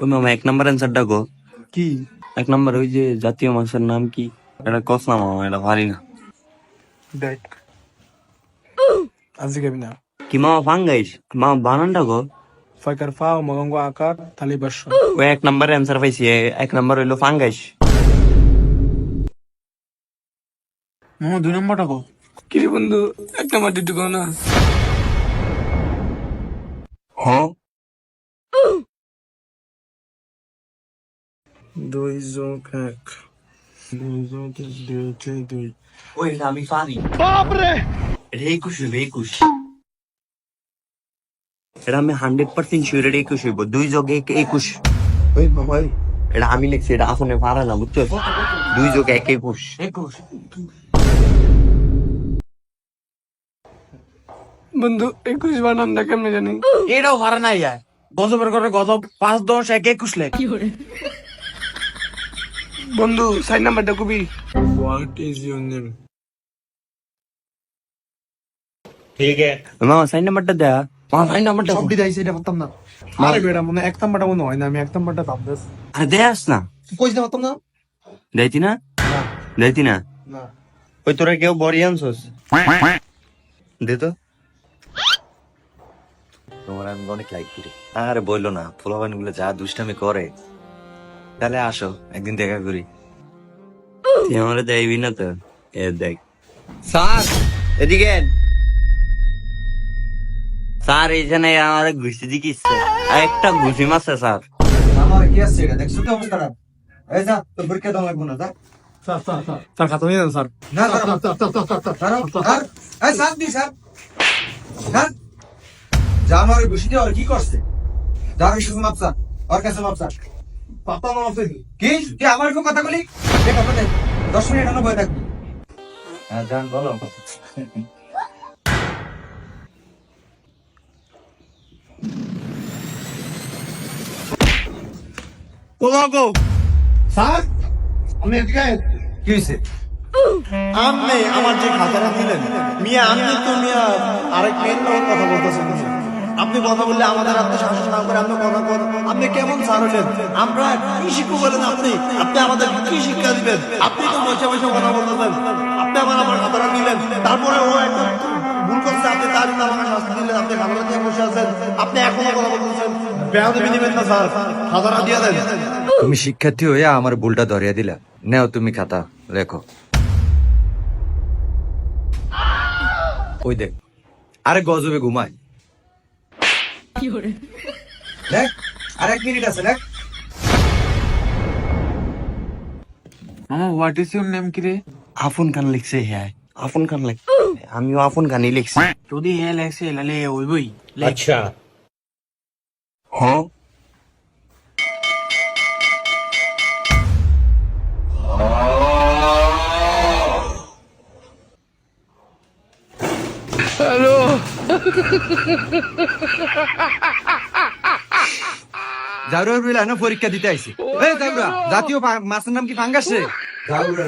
ওই মামা এক নাম্বার অ্যান্সারটা গো। কি? এক নাম্বার ওই যে জাতীয় মাছের নাম কি? এটা কস না মামা এটা পারি না। দেখ। আজকে খাবি না। কি মামা ফাঙ্গাইস মামা বানানটা গো। ফাইকার ফা মগঙ্গ আকার তালি বাস ওই এক নাম্বার অ্যান্সার পাইছি এক নাম্বার হইল ফাঙ্গাইস মামা দুই নম্বরটা কো কি রে বন্ধু এক নম্বর ডিটু কো না। হ্যাঁ? দুই যোগ এক। দুই যোগ এক দুই যোগ দুই। ওই আমি পারি বাপরে! এটা একুশ হইবে একুশ এটা আমি হান্ড্রেড পার্সেন্ট শিওর এটা একুশ হইব। দুই যোগ এক একুশ। ওই এটা আমি লিখছি এটা আসনে পারে না বুঝছ? দুই যোগ এক একুশ। একুশ। বন্ধু একুশ বানানটা কেমনে জানি? এটাও ভাড়া নাই যায় গজবের করে গজব পাঁচ দশ এক একুশ লেখ। বন্ধু সাইন নাম্বারটা কবি হোয়াট ইজ ইউর নেম ওই মামা সাইন নাম্বারটা দেয়া। মামা সাইন নাম্বারটা সব দিদাইছে এটা পারতাম না। আরে বেটা মনে এক নাম্বারটা মনে হয় না আমি এক নাম্বারটা ভাবতেছি আরে দেয়াস না। কইস না পারতাম না? দেয়তি না? দেয়তি না? না। ওই তোরা কেউ বড়ি আনছস? দে তো। তোমার আমি অনেক লাইক করি। আরে বলল না ফুলাবানগুলো যা দুষ্টামি করে। তাহলে আসো একদিন দেখা করি। তুই আমারে দেয়বি না তো? এ দেখ। স্যার! এদিকে স্যার এইখানে আমার ঘুষি দিকিচ্ছে আর একটা ঘুষি মারছে স্যার। আমার কি আছে এটা? দেখছ তো অবস্থাটা এই যা তোর পরীক্ষা দাও লাগবো না যা। স্যার খাতা নিয়ে স্যার। না স্যার এই স্যার দি স্যার। স্যার যা আমার বসিতে আর কি করছে? যা আমি শুধু মাপসা ওর কাছে মাপসা পাতা না আছে। কি? কি আমার কথা বলি এ কথা দে দশ মিনিট এখনও বয়ে থাকবি। হ্যাঁ জান বলো। তোমাকে স্যার আমি এদিকে কি হয়েছে? আপনি আমার যে খাতাটা দিলেন মিয়া আমি তো মিয়া আরেক মেয়ের কথা বলতেছেন। আপনি কথা বললে আমাদের আপনি না করে আপনি কথা বল আপনি কেমন স্যার হলেন? আমরা কি শিক্ষক বলেন আপনি? আপনি আমাদের কি শিক্ষা দিবেন? আপনি তো বসে বসে কথা বলতেছেন। আপনি আমার আমার খাতাটা দিলেন তারপরে ও একটা ভুল করছে, আপনি তার শাস্তি দিলেন। আপনি খাতাটা দিয়ে বসে আছেন। আপনি এখনও কথা বলতেছেন। তুমি শিক্ষার্থী হয়ে আমার ভুলটা ধরিয়ে দিলা। নেও তুমি খাতা লেখো। ওই দেখ, আরে গজবে ঘুমায়। দেখ আর এক মিনিট আছে দেখ। মামা হোয়াট ইজ ইউর নেম কি রে আফন খান লিখছে হ্যাঁ আফন খান লিখ আমিও আফন খানই লিখছি। যদি হ্যাঁ লেগছে লালে ওইবই। হ্যাঁ? জাউরা বিল না পরীক্ষা দিতে আইছি। এই জাউরা জাতীয় মাছের নাম কি ফাঙ্গাস রে? জাউরা